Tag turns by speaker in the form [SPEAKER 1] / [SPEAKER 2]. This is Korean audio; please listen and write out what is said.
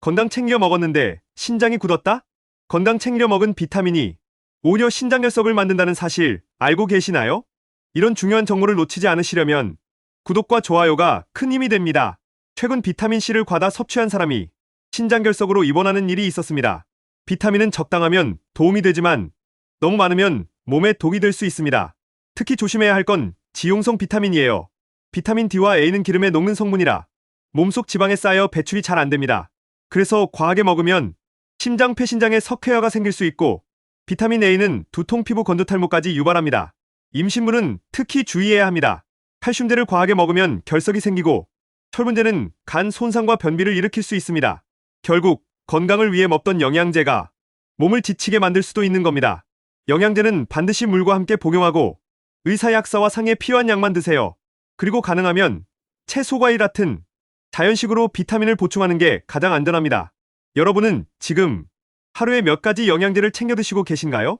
[SPEAKER 1] 건강 챙겨 먹었는데 신장이 굳었다? 건강 챙겨 먹은 비타민이 오히려 신장결석을 만든다는 사실 알고 계시나요? 이런 중요한 정보를 놓치지 않으시려면 구독과 좋아요가 큰 힘이 됩니다. 최근 비타민C를 과다 섭취한 사람이 신장결석으로 입원하는 일이 있었습니다. 비타민은 적당하면 도움이 되지만 너무 많으면 몸에 독이 될 수 있습니다. 특히 조심해야 할 건 지용성 비타민이에요. 비타민 D와 A는 기름에 녹는 성분이라 몸속 지방에 쌓여 배출이 잘 안 됩니다. 그래서 과하게 먹으면 심장 폐신장에 석회화가 생길 수 있고 비타민 A는 두통 피부 건조탈모까지 유발합니다. 임신부는 특히 주의해야 합니다. 칼슘제를 과하게 먹으면 결석이 생기고 철분제는 간 손상과 변비를 일으킬 수 있습니다. 결국 건강을 위해 먹던 영양제가 몸을 지치게 만들 수도 있는 겁니다. 영양제는 반드시 물과 함께 복용하고 의사 약사와 상의 필요한 양만 드세요. 그리고 가능하면 채소 과일 같은 자연식으로 비타민을 보충하는 게 가장 안전합니다. 여러분은 지금 하루에 몇 가지 영양제를 챙겨 드시고 계신가요?